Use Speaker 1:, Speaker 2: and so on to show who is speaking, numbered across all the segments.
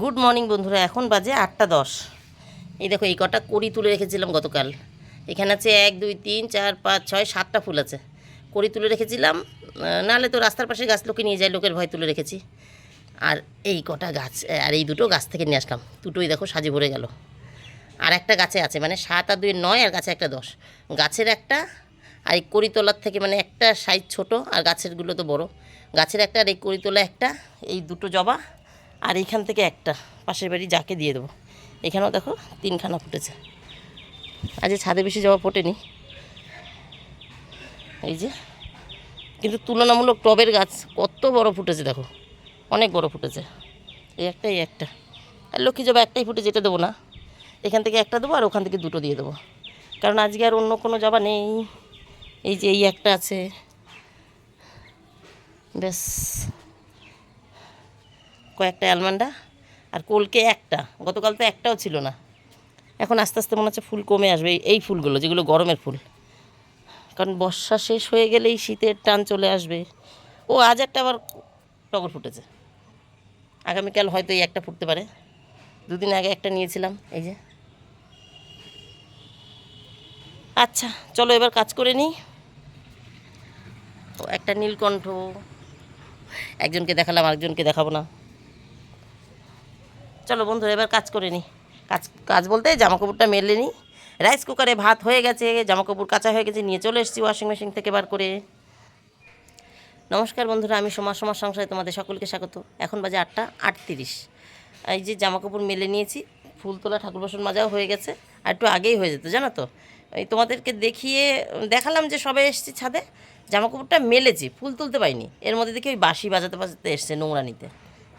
Speaker 1: Good morning বন্ধুরা, এখন বাজে আটটা দশ। এই দেখো, এই কটা কড়ি তুলে রেখেছিলাম গতকাল। এখানে আছে এক, দুই, তিন, চার, পাঁচ, ছয়, সাতটা ফুল আছে। কড়ি তুলে রেখেছিলাম নাহলে তো রাস্তার পাশে গাছ লোকে নিয়ে যায়, লোকের ভয় তুলে রেখেছি। আর এই কটা গাছ আর এই দুটো গাছ থেকে নিয়ে আসলাম। দুটোই দেখো সাজে ভরে গেল। আর একটা গাছে আছে মানে সাত আর দুই, নয়, আর গাছে একটা দশ। গাছের একটা, আর এই কড়িতলার থেকে মানে একটা সাইজ ছোট, আর গাছেরগুলো তো বড়। গাছের একটা আর এই কড়িতলা একটা, এই দুটো জবা আর এইখান থেকে একটা, পাশের বাড়ি যাকে দিয়ে দেবো। এখানেও দেখো তিনখানা ফুটেছে। আজ ছাদে বেশি জবা ফোটেনি। এই যে, কিন্তু তুলনামূলক টবের গাছ কত বড় ফুটেছে দেখো। অনেক বড় ফুটেছে। এই একটা এই একটা। আর লক্ষ্মী জবা একটাই ফুটেছে, এটা দেবো না। এখান থেকে একটা দেবো আর ওখান থেকে দুটো দিয়ে দেবো। কারণ আজকে আর অন্য কোনো জবা নেই। এই যে, এই একটা আছে। ব্যাস। কয়েকটা অ্যালমান্ডা আর কলকে একটা। গতকাল তো একটাও ছিল না। এখন আস্তে আস্তে মনে হচ্ছে ফুল কমে আসবে এই- ফুলগুলো, যেগুলো গরমের ফুল। কারণ বর্ষা শেষ হয়ে গেলেই শীতের টান চলে আসবে। ও, আজ একটা আবার টগর ফুটেছে। আগামীকাল হয়তো এই একটা ফুটতে পারে। দুদিন আগে একটা নিয়েছিলাম, এই যে। আচ্ছা চলো এবার কাজ করে নিই। ও একটা নীলকণ্ঠ, একজনকে দেখালাম, আরেকজনকে দেখাবো না। চলো বন্ধুরা এবার কাজ করে নিই কাজ কাজ বলতে জামা কাপড়টা মেলে নিই রাইস কুকারে ভাত হয়ে গেছে জামা কাপড় কাঁচা হয়ে গেছে, নিয়ে চলে এসেছি ওয়াশিং মেশিন থেকে বার করে। নমস্কার বন্ধুরা, আমি সমাজ সমাজ সংসারে তোমাদের সকলকে স্বাগত। এখন বাজে আটটা আটত্রিশ। এই যে জামা কাপড় মেলে নিয়েছি, ফুল তোলা ঠাকুর বাসন মাজাও হয়ে গেছে, আর একটু আগেই হয়ে যেত, জানো তো? এই তোমাদেরকে দেখিয়ে, দেখালাম যে সবে এসেছি ছাদে জামা কাপড়টা মেলেছি, ফুল তুলতে পারিনি। এর মধ্যে দেখি ওই বাঁশি বাজাতে বাজাতে এসছে নোংরা নিতে।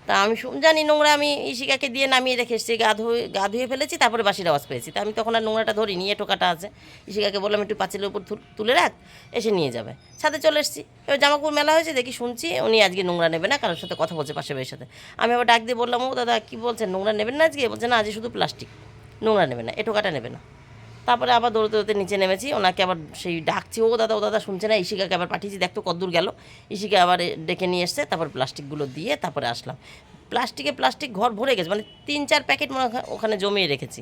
Speaker 1: তা আমি জানি নোংরা আমি ইশিকাকে দিয়ে নামিয়ে রেখে এসেছি, গা ধুয়ে গা ধুয়ে ফেলেছি, তারপরে বাসির আওয়াজ পেয়েছি। তা আমি তখন আর নোংরাটা ধরিনি এটো কাটা আছে। ইশিকাকে বললাম, একটু পাঁচিলের উপর তুলে রাখ, এসে নিয়ে যাবে। ছাদে চলে এসেছি। এবার জামা কাপড় মেলা হয়েছে, দেখি শুনছি, উনি আজকে নোংরা নেবে না, কারোর সাথে কথা বলছে পাশে ভাইয়ের সাথে। আমি আবার ডাক দিয়ে বললাম, ও দাদা, কী বলছেন? নোংরা নেবেন না আজকে? বলছে, না, আজকে শুধু প্লাস্টিক, নোংরা নেবে না এটো কাটা নেবে না। তারপরে আবার দৌড়তে দৌড়তে নিচে নেমেছি, ওনাকে আবার সেই ডাকছি, ও দাদা ও দাদা শুনছে না? ইশিকাকে আবার পাঠিয়েছি দেখতো কদ্দূর গেল। ইশিকা আবার ডেকে নিয়ে এসছে, তারপর প্লাস্টিকগুলো দিয়ে তারপরে আসলাম। প্লাস্টিকে প্লাস্টিক ঘর ভরে গেছে মানে তিন চার প্যাকেট মনে ওখানে জমিয়ে রেখেছি,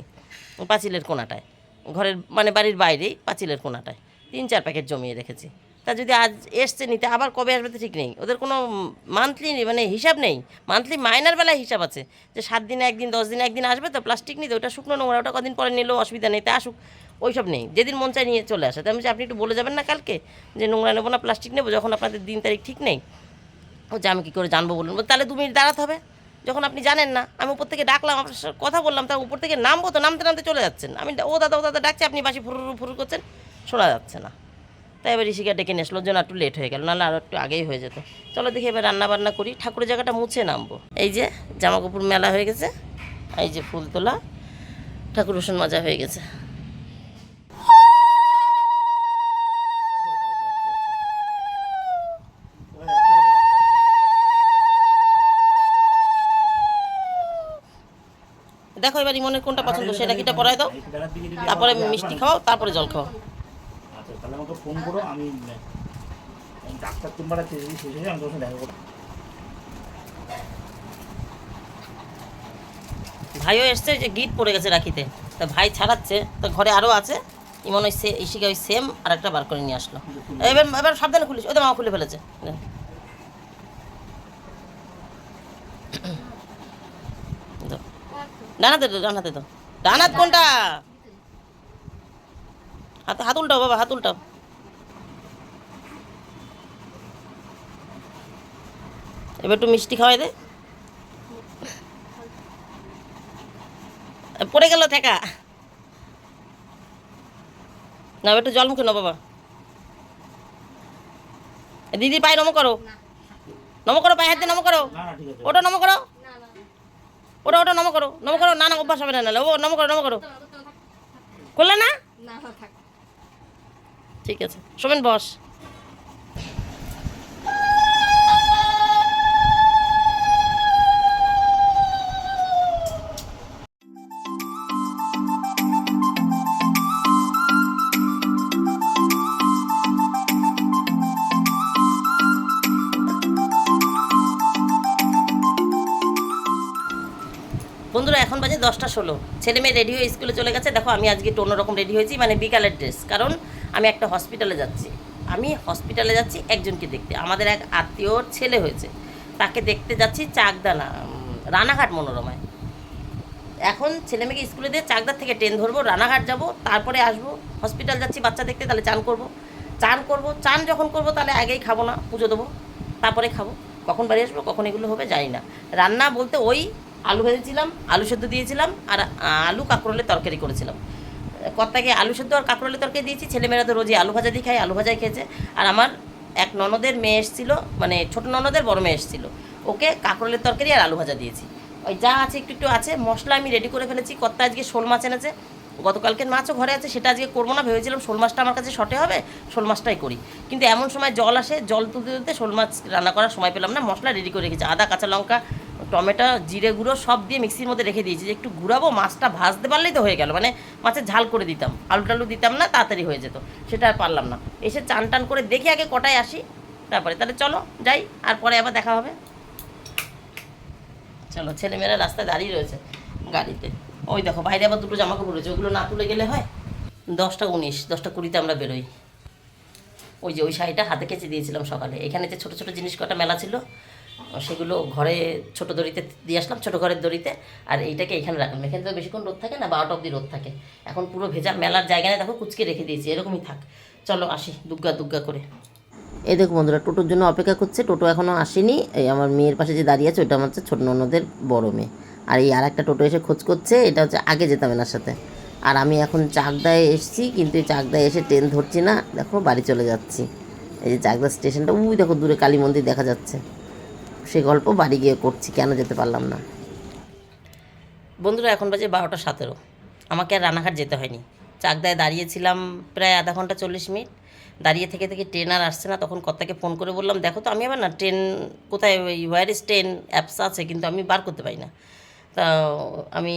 Speaker 1: পাঁচিলের কোনাটায়। ঘরের মানে বাড়ির বাইরেই পাঁচিলের কোনাটায়, তিন চার প্যাকেট জমিয়ে রেখেছি। তা যদি আজ এসছে নিতে, আবার কবে আসবে তো ঠিক নেই। ওদের কোনো মান্থলি মানে হিসাব নেই। মান্থলি মাইনার বেলায় হিসাব আছে। যে সাত দিনে একদিন, দশ দিনে একদিন আসবে তো প্লাস্টিক নিতে ওটা শুকনো নোংরা, ওটা কদিন পরে নিলেও অসুবিধা নেই, তা আসুক। ওইসব নেই। যেদিন মন চায় নিয়ে চলে আসে। তাই আমি আপনি একটু বলে যাবেন না কালকে? যে নোংরা নেব না প্লাস্টিক নেব, যখন আপনাদের দিন তারিখ ঠিক নেই। ও যে আমি কী করে জানব বলুন। তাহলে দু মিনিট দাঁড়াতে হবে। যখন আপনি জানেন না, আমি উপর থেকে ডাকলাম, আপনার সাথে কথা বললাম, তা উপর থেকে নামবো তো, নামতে নামতে চলে যাচ্ছেন। আমি ও দাদা ও দাদা ডাকছে, আপনি বাসি ফুরু ফুরু করছেন, শোনা যাচ্ছে না। তাই এবার ঋষিকা ডেকে নিয়ে আসলো। জন্য একটু লেট হয়ে গেল, নাহলে আরও একটু আগেই হয়ে যেত। চলো দেখি এবার রান্না বান্না করি। ঠাকুরের জায়গাটা মুছে নামবো। এই যে জামা কাপড় মেলা হয়ে গেছে, এই যে ফুল তোলা, ঠাকুর বসন মাজা হয়ে গেছে। দেখো এবার ইমনের কোনটা পছন্দ, সেটা কিটা পরায় দাও, তারপরে মিষ্টি খাও, তারপরে জল খাও।
Speaker 2: তাহলে আমাকে ফোন করো আমি ডাক্তার চেম্বারে শেষ শেষ হয়ে আমি তোমার সঙ্গে দেখা করব।
Speaker 1: ভাইও এসছে ওই যে গিট পড়ে গেছে রাখিতে। তা ভাই ছাড়াচ্ছে তো ঘরে আরও আছে। ইমন ওই সে ইসিকে ওই সেম আর একটা বার করে নিয়ে আসলো। এবার এবার সাবধানে খুলিস ওদের মামা খুলে ফেলেছে। ডানাতে দাও। ডান হাতে দাও ডান হাতে দাও ডান হাত কোনটা? হাত হাত উল্টাও বাবা হাত উল্টাও। এবার একটু মিষ্টি খাওয়াই দে। পড়ে গেল থেকা না একটু জল মুখে নাও বাবা। দিদি পায়ে নম করো। নম করো পায়ে হাত দিয়ে নম করো।
Speaker 2: না না ঠিক আছে।
Speaker 1: ওটা নম করো। ওটা ওটা নম করো। নম করো না না অভ্যাস হবে না নাহলে ও নম করো নম করো। করলে না? ঠিক আছে। সোমেন বস। বন্ধুরা, এখন বাজে দশটা ষোলো। ছেলে মেয়ে রেডি হয়ে স্কুলে চলে গেছে। দেখো, আমি আজকে একটু অন্যরকম রেডি হয়েছি মানে বিকালের ড্রেস কারণ আমি একটা হসপিটালে যাচ্ছি। আমি হসপিটালে যাচ্ছি একজনকে দেখতে। আমাদের এক আত্মীয়র ছেলে হয়েছে। তাকে দেখতে যাচ্ছি চাকদানা রানাঘাট মনোরমায়। এখন ছেলে মেয়েকে স্কুলে দিয়ে চাকদার থেকে ট্রেন ধরবো, রানাঘাট যাব, তারপরে আসব। হসপিটাল যাচ্ছি, বাচ্চা দেখতে, তাহলে চান করব। চান করব, চান যখন করব, তাহলে আগেই খাব না, পুজো দেবো, তারপরে খাব। কখন বাড়ি আসব, কখন এগুলো হবে, জানি না। রান্না বলতে ওই আলু ভেজেছিলাম, আলু সেদ্ধ দিয়েছিলাম, আর আলু কাঁকরোলের তরকারি করেছিলাম। কর্তাকে আলু সেদ্ধ আর কাঁকরোলের তরকারি দিয়েছি। ছেলেমেয়েরা তো রোজই আলু ভাজা দিয়ে খায়, আলু ভাজাই খেয়েছে। আর আমার এক ননদের মেয়ে এসেছিল মানে ছোট ননদের বড় মেয়ে এসেছিল। ওকে কাঁকরোলের তরকারি আর আলু ভাজা দিয়েছি। ওই যা আছে একটু একটু আছে, মশলা আমি রেডি করে ফেলেছি। কর্তা আজকে শোল মাছ এনেছে। গতকালকের মাছও ঘরে আছে, সেটা আজকে করব না, ভেবেছিলাম শোল মাছটা আমার কাছে শর্টে হবে, শোল মাছটাই করি। কিন্তু এমন সময় জল আসে, জল তুলতে তুলতে শোল মাছ রান্না করার সময় পেলাম না, মশলা রেডি করে রেখেছি। আদা, কাঁচা লঙ্কা টমেটো, জিরে গুঁড়ো সব দিয়ে মিক্সির মধ্যে রেখে দিয়েছি। যে একটু ঘুরাবো মাছটা ভাজতে পারলেই তো হয়ে গেল। মানে মাছের ঝাল করে দিতাম আলু টালু দিতাম না, তাড়াতাড়ি হয়ে যেত। সেটা আর পারলাম না। এসে চান টান করে দেখি আগে কটায় আসি, তারপরে। তাহলে চলো, যাই, আর পরে আবার দেখা হবে। চলো, ছেলেমেয়েরা রাস্তায় দাঁড়িয়ে রয়েছে গাড়িতে। ওই দেখো, বাইরে আবার দুটো জামা কাপড় রয়েছে। ওগুলো না তুলে গেলে হয়? দশটা উনিশ, দশটা কুড়িতে আমরা বেরোই। ওই যে, ওই শাড়িটা হাতে কেচে দিয়েছিলাম সকালে। এখানে যে ছোটো ছোটো জিনিস কটা মেলা ছিল সেগুলো ঘরে ছোট দড়িতে দিয়ে আসলাম, ছোটো ঘরের দড়িতে। আর এইটাকে এখানে রাখলাম। এখানে তো বেশিক্ষণ রোদ থাকে না, বারোটা অব্দি রোদ থাকে। এখন পুরো ভেজা মেলার জায়গায় দেখো, কুচকে রেখে দিয়েছি, এরকমই থাক। চলো আসি দুগ্গা দুগ্গা করে। এই দেখো বন্ধুরা, টোটোর জন্য অপেক্ষা করছে। টোটো এখনও আসেনি। এই আমার মেয়ের পাশে যে দাঁড়িয়ে আছে ওটা আমার হচ্ছে ছোট ননদের বড় মেয়ে। আর এই আর একটা টোটো এসে খোঁজ করছে, এটা হচ্ছে আগে যেতাম এনার সাথে। আর আমি এখন চাকদায় এসেছি, কিন্তু এই চাকদায় এসে ট্রেন ধরছি না। দেখো, বাড়ি চলে যাচ্ছি। এই যে চাকদা স্টেশনটা, উই দেখো, দূরে কালী মন্দির দেখা যাচ্ছে। সে গল্প বাড়ি গিয়ে করছি, কেন যেতে পারলাম না? বন্ধুরা, এখন বাজে বারোটা সতেরো। আমাকে আর রানাঘাট যেতে হয়নি। চাকদায় দাঁড়িয়েছিলাম প্রায় আধা ঘণ্টা চল্লিশ মিনিট। দাঁড়িয়ে থেকে থেকে ট্রেন আর আসছে না, তখন কর্তাকে ফোন করে বললাম, দেখো তো, আমি আবার না, ট্রেন কোথায়? ওই ওয়ার ট্রেন অ্যাপস আছে, কিন্তু আমি বার করতে পারি না। তা আমি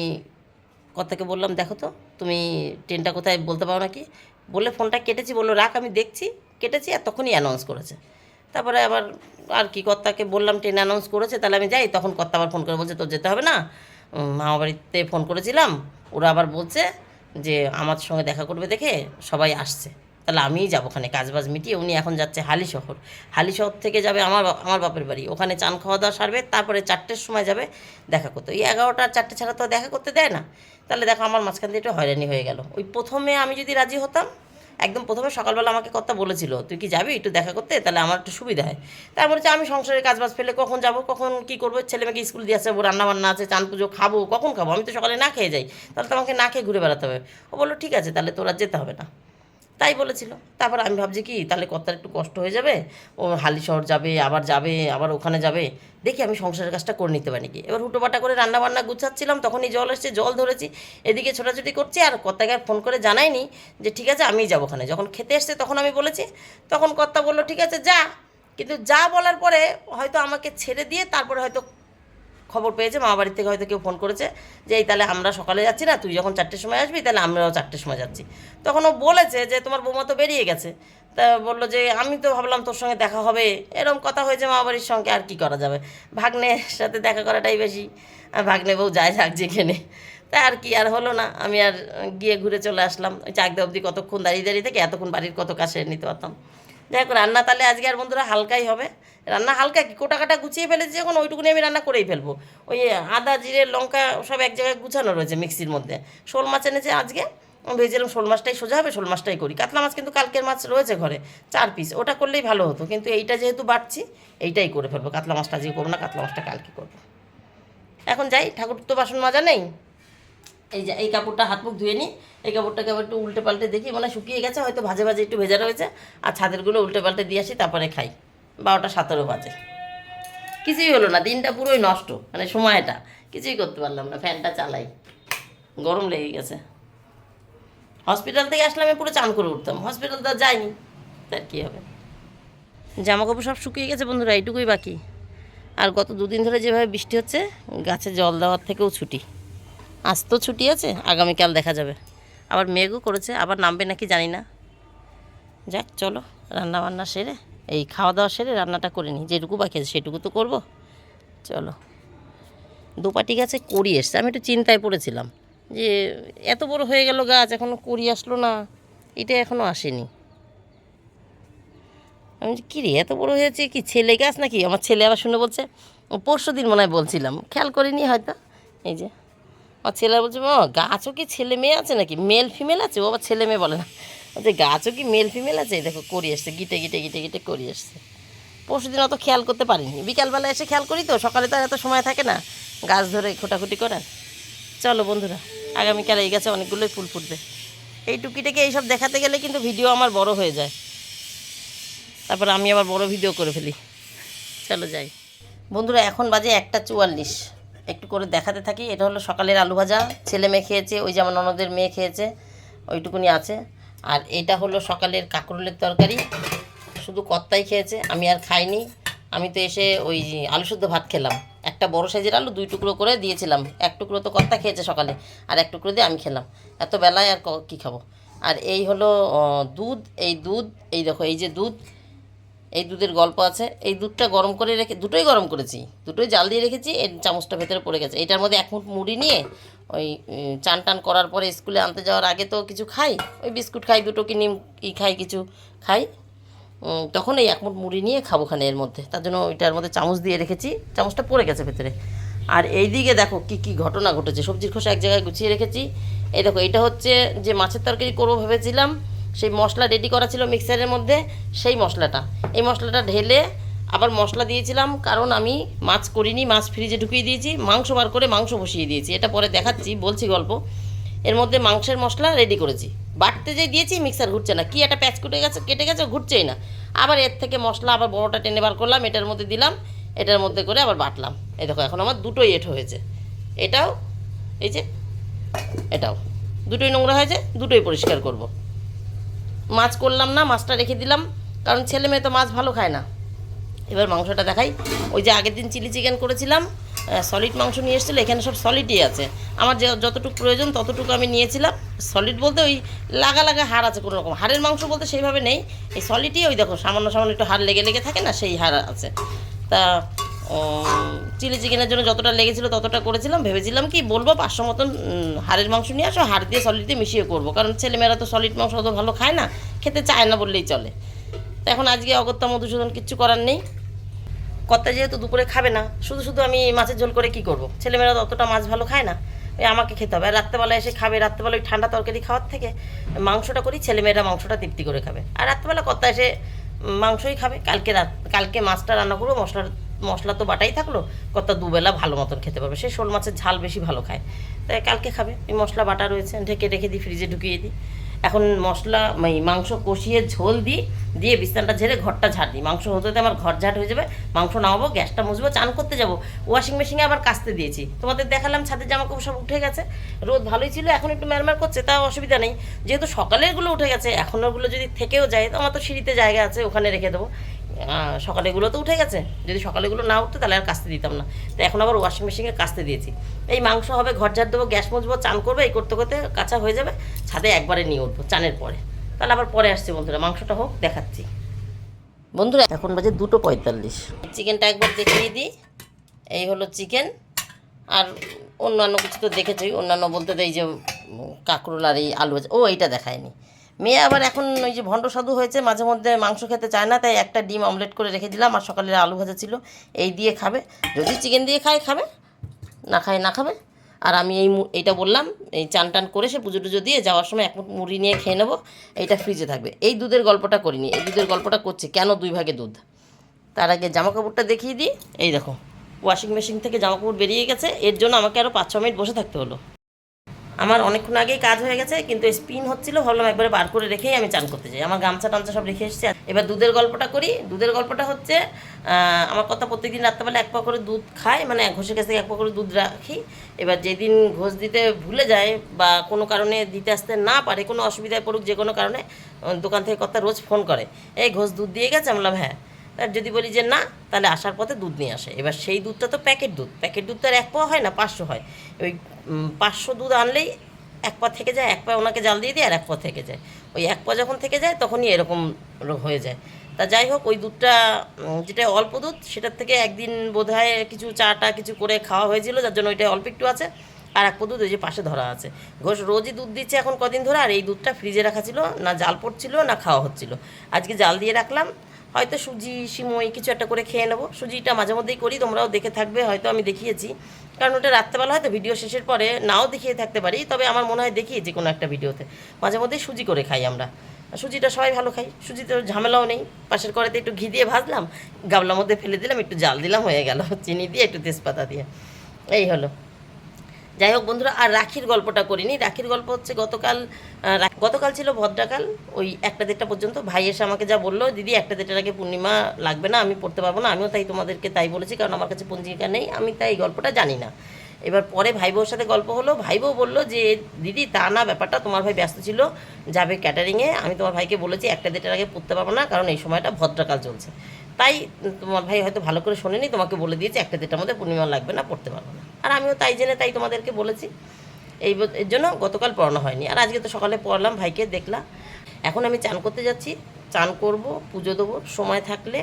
Speaker 1: কর্তাকে বললাম, দেখো তো, তুমি ট্রেনটা কোথায় বলতে পারো নাকি? বলে ফোনটা কেটেছি, বলল, রাখ, আমি দেখছি। কেটেছি আর তখনই অ্যানাউন্স করেছে। তারপরে আবার আর কি, কর্তাকে বললাম, ট্রেন অ্যানাউন্স করেছে, তাহলে আমি যাই। তখন কর্তা আবার ফোন করে বলছে, তোর যেতে হবে না? মামা বাড়িতে ফোন করেছিলাম। ওরা আবার বলছে যে, আমার সঙ্গে দেখা করবে দেখে সবাই আসছে। তাহলে আমিই যাব ওখানে, কাজবাজ মিটিয়ে। উনি এখন যাচ্ছে হালি শহর। হালি শহর থেকে যাবে আমার আমার বাপের বাড়ি। ওখানে চান খাওয়া দাওয়া সারবে, তারপরে চারটের সময় যাবে দেখা করতে। ওই এগারোটা চারটে ছাড়া তো দেখা করতে দেয় না। তাহলে দেখো, আমার মাঝখান দিয়ে একটু হয়রানি হয়ে গেল। ওই প্রথমে আমি যদি রাজি হতাম একদম প্রথমে সকালবেলা আমাকে কথা বলেছিল, তুই কি যাবি একটু দেখা করতে? তাহলে আমার একটু সুবিধা হয়। তারপরে যে আমি সংসারের কাজ বাজ ফেলে কখন যাব? কখন কি করব? ছেলে মেয়েকে স্কুল দিয়ে আসব রান্না বান্না আছে, চান পুজো খাব, কখন খাব? আমি তো সকালে না খেয়ে যাই, তাহলে তো আমাকে না খেয়ে ঘুরে বেড়াতে হবে। ও বলল, ঠিক আছে, তাহলে তোর আর যেতে হবে না। তাই বলেছিল। তারপর আমি ভাবছি কি, তাহলে কর্তার একটু কষ্ট হয়ে যাবে, ও হালি শহর যাবে, আবার যাবে, আবার ওখানে যাবে। দেখি আমি সংসারের কাজটা করে নিতে পারি কি। এবার হুটোপাটা করে রান্না বান্না গুছাচ্ছিলাম, তখনই জল এসছে, জল ধরেছি, এদিকে ছোটাছুটি করছি, আর কর্তাকে আর ফোন করে জানাইনি যে ঠিক আছে, আমিই যাব ওখানে। যখন খেতে এসছে তখন আমি বলেছি, তখন কর্তা বলল, ঠিক আছে, যা। কিন্তু যা বলার পরে হয়তো আমাকে ছেড়ে দিয়ে তারপরে হয়তো খবর পেয়েছে মামা বাড়ির থেকে হয়তো কেউ ফোন করেছে যে, এই তাহলে আমরা সকালে যাচ্ছি না, তুই যখন চারটের সময় আসবি, তাহলে আমরাও চারটের সময় যাচ্ছি। তখন ও বলেছে যে, তোমার বৌমা তো বেরিয়ে গেছে। তা বলল যে, আমি তো ভাবলাম তোর সঙ্গে দেখা হবে। এরকম কথা হয়েছে মামা বাড়ির সঙ্গে, আর কি করা যাবে? ভাগ্নের সাথে দেখা করাটাই বেশি। ভাগ্নে বউ যায় যাক যেখানে। তা আর কি, আর হলো না, আমি আর গিয়ে ঘুরে চলে আসলাম। চাকদা অবধি কতক্ষণ দাঁড়িয়ে দাঁড়িয়ে থেকে, এতক্ষণ বাড়ির কত কাছে নিতে পারতাম। যাই হোক, রান্না তাহলে আজকে আর বন্ধুরা হালকাই হবে। রান্না হালকা কি? কোটা কাটা গুছিয়ে ফেলেছি যখন ওইটুকুনি আমি রান্না করেই ফেলব। ওই আদা, জিরে, লঙ্কা সব এক জায়গায় গুছানো রয়েছে মিক্সির মধ্যে। শোল মাছ এনেছে আজকে। ভেবেছিলাম শোল মাছটাই সোজা হবে, শোল মাছটাই করি। কাতলা মাছ কিন্তু কালকের মাছ রয়েছে ঘরে, চার পিস ওটা করলেই ভালো হতো। কিন্তু এইটা যেহেতু বাড়ছি, এইটাই করে ফেলব। কাতলা মাছটা আজকে করব না, কাতলা মাছটা কালকে করব। এখন যাই, ঠাকুর তো বাসন মাজা নেই। এই যে, এই কাপড়টা হাত মুখ ধুয়ে নিই। এই কাপড়টাকে আবার একটু উল্টে পাল্টে দেখি। মানে শুকিয়ে গেছে, হয়তো ভাজে ভাজে একটু ভেজা রয়েছে। আর ছাদেরগুলো উল্টে পাল্টে দিয়ে আসি, তারপরে খাই। বারোটা সতেরো বাজে। কিছুই হলো না, দিনটা পুরোই নষ্ট মানে সময়টা। কিছুই করতে পারলাম না, ফ্যানটা চালাই। গরম লেগে গেছে। হসপিটাল থেকে আসলে আমি পুরো চান করে উঠতাম। হসপিটাল তো যাইনি তার কী হবে? জামা কাপড় সব শুকিয়ে গেছে বন্ধুরা, এইটুকুই বাকি। আর গত দুদিন ধরে যেভাবে বৃষ্টি হচ্ছে, গাছে জল দেওয়ার থেকেও ছুটি। আজ তো ছুটি আছে, আগামীকাল দেখা যাবে। আবার মেঘও করেছে, আবার নামবে নাকি জানি না। যাক, চলো রান্না বান্না সেরে এই খাওয়া দাওয়া সেরে রান্নাটা করে নিই। যেটুকু বাকি আছে সেটুকু তো করব। চলো। দুপাটি গাছে কড়ি এসছে। আমি একটু চিন্তায় পড়েছিলাম যে এত বড় হয়ে গেল গাছ এখনও কড়ি আসলো না। এটা এখনও আসেনি। আমি কী রে এত বড় হয়েছে কি? ছেলে গাছ নাকি? আমার ছেলে আবার শুনে বলছে, পরশু দিন মনে হয় বলছিলাম। খেয়াল করিনি হয়তো। এই যে। আমার ছেলে বলছে গাছও কি ছেলে মেয়ে আছে নাকি? মেল ফিমেল আছে? ও আবার ছেলে মেয়ে বলে না। বলছে গাছও কি মেল ফিমেল আছে? দেখো, করি আসছে, গিটে গিটে গিটে গিটে করি আসছে। পরশু দিন অত খেয়াল করতে পারিনি। বিকালবেলা এসে খেয়াল করি তো, সকালে তো এত সময় থাকে না, গাছ ধরে খোটাখুটি করার। চলো বন্ধুরা, আগামীকাল এই গাছে অনেকগুলোই ফুল ফুটবে। এই টুকিটাকে এইসব দেখাতে গেলে কিন্তু ভিডিও আমার বড় হয়ে যায়। তারপর আমি আবার বড় ভিডিও করে ফেলি। চলো যাই। বন্ধুরা, এখন বাজে একটা চুয়াল্লিশ। একটু করে দেখাতে থাকি। এটা হলো সকালের আলু ভাজা ছেলে মেয়ে খেয়েছে, ওই যেমন ননদের মেয়ে খেয়েছে, ওইটুকুনি আছে। আর এটা হলো সকালের কাঁকরোলের তরকারি। শুধু কত্তাই খেয়েছে, আমি আর খাইনি। আমি তো এসে ওই আলু শুদ্ধ ভাত খেলাম। একটা বড় সাইজের আলু দুই টুকরো করে দিয়েছিলাম। এক টুকরো তো কর্তা খেয়েছে সকালে, আর এক টুকরো দিয়ে আমি খেলাম। এত বেলায় আর ক- কী খাব? আর এই হলো দুধ, এই দুধ, এই দেখো, এই যে দুধ এই দুধের গল্প আছে। এই দুধটা গরম করে রেখে, দুটোই গরম করেছি। দুটোই জাল দিয়ে রেখেছি এই চামচটা ভেতরে পড়ে গেছে। এটার মধ্যে এক মুঠ মুড়ি নিয়ে ওই চান টান করার পরে স্কুলে আনতে যাওয়ার আগে তো কিছু খাই, ওই বিস্কুট খাই, দুটো কি নিম কি খাই, কিছু খাই। তখন এই এক মুঠ মুড়ি নিয়ে খাব খানে এর মধ্যে। তার জন্য ওইটার মধ্যে চামচ দিয়ে রেখেছি, চামচটা পড়ে গেছে ভেতরে। আর এই দিকে দেখো কি কি ঘটনা ঘটেছে। সবজির খোসা এক জায়গায় গুছিয়ে রেখেছি। এই দেখো, এটা হচ্ছে যে মাছের তরকারি করব ভেবেছিলাম সেই মশলা রেডি করা ছিল মিক্সারের মধ্যে, সেই মশলাটা। এই মশলাটা ঢেলে আবার মশলা দিয়েছিলাম, কারণ আমি মাছ করিনি, মাছ ফ্রিজে ঢুকিয়ে দিয়েছি, মাংস বার করে মাংস বসিয়ে দিয়েছি। এটা পরে দেখাচ্ছি, বলছি গল্প। এর মধ্যে মাংসের মশলা রেডি করেছি। বাটতে যে দিয়েছি মিক্সার ঘুরছে না। কি একটা প্যাচ কেটে গেছে কেটে গেছে, ঘুরছেই না। আবার এর থেকে মশলা আবার বড়োটা টেনে বার করলাম, এটার মধ্যে দিলাম, এটার মধ্যে করে আবার বাটলাম। এই দেখো, এখন আমার দুটোই এঁঠো হয়েছে। এটাও, এই যে, এটাও। দুটোই নোংরা হয়েছে, দুটোই পরিষ্কার করব। মাছ করলাম না, মাছটা রেখে দিলাম, কারণ ছেলে মেয়ে তো মাছ ভালো খায় না। এবার মাংসটা দেখাই। ওই যে আগের দিন চিলি চিকেন করেছিলাম সলিড মাংস নিয়ে এসেছিল, এখানে সব সলিডই আছে। আমার যে, যতটুকু প্রয়োজন, ততটুকু আমি নিয়েছিলাম। সলিড বলতে ওই লাগা লাগা হাড় আছে কোনো রকম। হাড়ের মাংস বলতে সেইভাবে নেই। এই সলিডই ওই দেখো, সামান্য সামান্য একটু হাড় লেগে লেগে থাকে না, সেই হাড় আছে। তা চিলি চিকেনের জন্য যতটা লেগেছিলো ততটা করেছিলাম, ভেবেছিলাম কি বলব, পাঁচশো মতন হাড়ের মাংস নিয়ে আসো, হাড় দিয়ে সলিড দিয়ে মিশিয়ে করব। কারণ ছেলেমেয়েরা তো সলিড মাংস অত ভালো খায় না, খেতে চায় না বললেই চলে। তো এখন আজকে অগত্যা মধুসূদন কিচ্ছু করার নেই। কর্তা যেহেতু দুপুরে খাবে না, শুধু শুধু আমি মাছের ঝোল করে কি করব? ছেলেমেয়েরা তো অতটা মাছ ভালো খায় না, ওই আমাকে খেতে হবে। আর রাত্রেবেলা এসে খাবে, রাত্রেবেলা ওই ঠান্ডা তরকারি খাওয়ার থেকে মাংসটা করি, ছেলেমেয়েরা মাংসটা তৃপ্তি করে খাবে। আর রাত্রেবেলা কর্তা এসে মাংসই খাবে, কালকে রাত, কালকে মাছটা রান্না করব, মশলার মশলা তো বাটাই থাকল কর্তা দুবেলা ভালো মতন খেতে পারবে। সে শোল মাছের ঝাল বেশি ভালো খায়। তাই কালকে খাবে, এই মশলা বাটা রয়েছে, ঢেকে রেখে দিই ফ্রিজে ঢুকিয়ে দিই। এখন মশলা এই মাংস কষিয়ে ঝোল দিই, দিয়ে বিছানাটা ঝেড়ে ঘরটা ঝাড় দিই। মাংস হতে হতে আমার ঘর ঝাড় হয়ে যাবে, মাংস নামাবো, গ্যাসটা মুছবো, চান করতে যাব। ওয়াশিং মেশিনে আবার কাচতে দিয়েছি। তোমাদের দেখালাম ছাদের জামা কাপড় সব উঠে গেছে। রোদ ভালোই ছিল, এখন একটু ম্যারমার করছে তাও অসুবিধা নেই। যেহেতু সকালেরগুলো উঠে গেছে এখনোগুলো যদি থেকেও যায়, তো আমার তো সিঁড়িতে জায়গা আছে, ওখানে রেখে দেবো। সকালেগুলো তো উঠে গেছে। যদি সকালেগুলো না উঠতো, তাহলে আর কাস্তে দিতাম না। তো এখন আবার ওয়াশিং মেশিনে কাস্তে দিয়েছি। এই মাংস হবে, ঘর ঝাড় দেবো, গ্যাস মুছবো, চান করব, এই করতে করতে কাঁচা হয়ে যাবে। ছাদে একবারে নিয়ে উঠবো, চানের পরে। তাহলে আবার পরে আসছি বন্ধুরা, মাংসটা হোক, দেখাচ্ছি। বন্ধুরা, এখন বাজে দুটো পঁয়তাল্লিশ। চিকেনটা একবার দেখিয়ে দিই। এই হলো চিকেন। আর অন্যান্য কিছু তো দেখেছি অন্যান্য বলতে দেয় যে, কাঁকরোল আর এই আলু ও, এইটা দেখায়নি। মেয়ে আবার এখন ওই যে ভণ্ড সাধু হয়েছে, মাঝে মধ্যে মাংস খেতে চায় না, তাই একটা ডিম অমলেট করে রেখে দিলাম, আর সকালে আলু ভাজা ছিল, এই দিয়ে খাবে। যদি চিকেন দিয়ে খায়, খাবে, না খায়, না খাবে। আর আমি এই এইটা বললাম, এই চান টান করে সে পুজো টুজো দিয়ে যাওয়ার সময় এক মুড়ি নিয়ে খেয়ে নেব, এইটা ফ্রিজে থাকবে। এই দুধের গল্পটা করিনি, এই দুধের গল্পটা করছি, কেন দুই ভাগে দুধ? তার আগে জামা কাপড়টা দেখিয়ে দিই। এই দেখো ওয়াশিং মেশিন থেকে জামা কাপড় বেরিয়ে গেছে, এর জন্য আমাকে আরও পাঁচ ছ মিনিট বসে থাকতে হলো। আমার অনেকক্ষণ আগেই কাজ হয়ে গেছে, কিন্তু স্পিন হচ্ছিল, ভাবলাম একবারে বার করে রেখেই আমি চান করতে চাই আমার গামছা টামছা সব রেখে এসেছি। এবার দুধের গল্পটা করি। দুধের গল্পটা হচ্ছে আমার কথা প্রত্যেকদিন রাত্রেবেলা এক পা করে দুধ খায় মানে ঘষের কাছ থেকে এক পা করে দুধ রাখি। এবার যেদিন ঘোষ দিতে ভুলে যায় বা কোনো কারণে দিতে আসতে না পারে, কোনো অসুবিধায় পড়ুক যে কোনো কারণে দোকান থেকে কথা রোজ ফোন করে। এই ঘোষ দুধ দিয়ে গেছে, আমি বললাম হ্যাঁ। আর যদি বলি যে না, তাহলে আসার পথে দুধ নিয়ে আসে। এবার সেই দুধটা তো প্যাকেট দুধ। প্যাকেট দুধ তো আর এক পাওয়া হয় না, পাঁচশো হয়। ওই পাঁচশো দুধ আনলেই এক পা থেকে যায়, এক পা ওনাকে জাল দিয়ে দিই আর এক পা থেকে যায়। ওই এক পা যখন থেকে যায়, তখনই এরকম হয়ে যায়। তা যাই হোক, ওই দুধটা যেটা অল্প দুধ, সেটার থেকে একদিন বোধহয় কিছু চাটা কিছু করে খাওয়া হয়েছিল, যার জন্য ওইটা অল্প একটু আছে। আর এক দুধ ওই যে পাশে ধরা আছে। ঘোষ রোজই দুধ দিচ্ছে এখন কদিন ধরে, আর এই দুধটা ফ্রিজে রাখা ছিল, না জাল পড়ছিল, না খাওয়া হচ্ছিল। আজকে জাল দিয়ে রাখলাম হয়তো সুজি, সিমই কিছু একটা করে খেয়ে নেব। সুজিটা মাঝে মধ্যেই করি, তোমরাও দেখে থাকবে, হয়তো আমি দেখিয়েছি। কারণ ওটা রাত্রেবেলা হয়তো ভিডিও শেষের পরে নাও দেখিয়ে থাকতে পারি, তবে আমার মনে হয় দেখিয়েছি কোনো একটা ভিডিওতে। মাঝে মধ্যেই সুজি করে খাই আমরা। সুজিটা সবাই ভালো খাই সুজিতে ঝামেলাও নেই। পাশের কড়াইতে একটু ঘি দিয়ে ভাজলাম, গাবলার মধ্যে ফেলে দিলাম, একটু জাল দিলাম, হয়ে গেল। চিনি দিয়ে একটু তেজপাতা দিয়ে। এই হলো। যাই হোক বন্ধুরা, আর রাখির গল্পটা করিনি। রাখির গল্প হচ্ছে গতকাল গতকাল ছিল ভদ্রাকাল, ওই একটা দেড়টা পর্যন্ত। ভাই এসে আমাকে যা বলল, দিদি, একটা দেড়টার আগে পূর্ণিমা লাগবে না, আমি পড়তে পারব না। আমিও তাই তোমাদেরকে তাই বলেছি, কারণ আমার কাছে পঞ্জিকা নেই, আমি তাই এই গল্পটা জানি না। এবার পরে ভাই বউর সাথে গল্প হলো ভাই বউ বলল যে, দিদি, তা না, ব্যাপারটা তোমার ভাই ব্যস্ত ছিল, যাবে ক্যাটারিংয়ে আমি তোমার ভাইকে বলেছি, একটা দেড়টার আগে পড়তে পারব না, কারণ এই সময়টা ভদ্রাকাল চলছে। তাই তোমার ভাই হয়তো ভালো করে শোনেনি, তোমাকে বলে দিয়েছে, একটা দেড়টার মধ্যে পূর্ণিমা লাগবে না, পড়তে পারব না। আর আমিও তাই জেনে তাই তোমাদেরকে বলেছি। এই এর জন্য গতকাল পড়ানো হয়নি। আর আজকে তো সকালে পড়লাম, ভাইকে দেখলাম। এখন আমি চান করতে যাচ্ছি, চান করব, পুজো দেবো, সময় থাকলে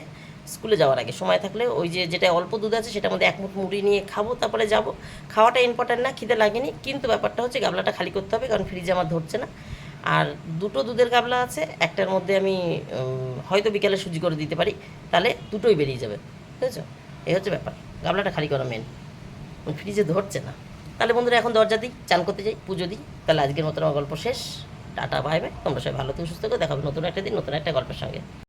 Speaker 1: স্কুলে যাওয়ার আগে। সময় থাকলে ওই যে যেটা অল্প দুধ আছে সেটার মধ্যে এক মুঠ মুড়ি নিয়ে খাব, তারপরে যাব। খাওয়াটা ইম্পর্ট্যান্ট না, খিদে লাগেনি, কিন্তু ব্যাপারটা হচ্ছে গাবলাটা খালি করতে হবে, কারণ ফ্রিজে আমার ধরছে না। আর দুটো দুধের গাবলা আছে, একটার মধ্যে আমি হয়তো বিকালে সুজি করে দিতে পারি, তাহলে দুটোই বেরিয়ে যাবে। বুঝেছ? এই হচ্ছে ব্যাপার, গাবলাটা খালি করা মেন ফ্রিজে ধরছে না। তাহলে বন্ধুরা এখন দরজা দিই, চান করতে যাই, পুজো দিই, তাহলে আজকের মতো আমার গল্প শেষ। টাটা বাই তোমরা সবাই ভালো থেকে, সুস্থ করে দেখাবে নতুন একটা দিন, নতুন একটা গল্পের সঙ্গে।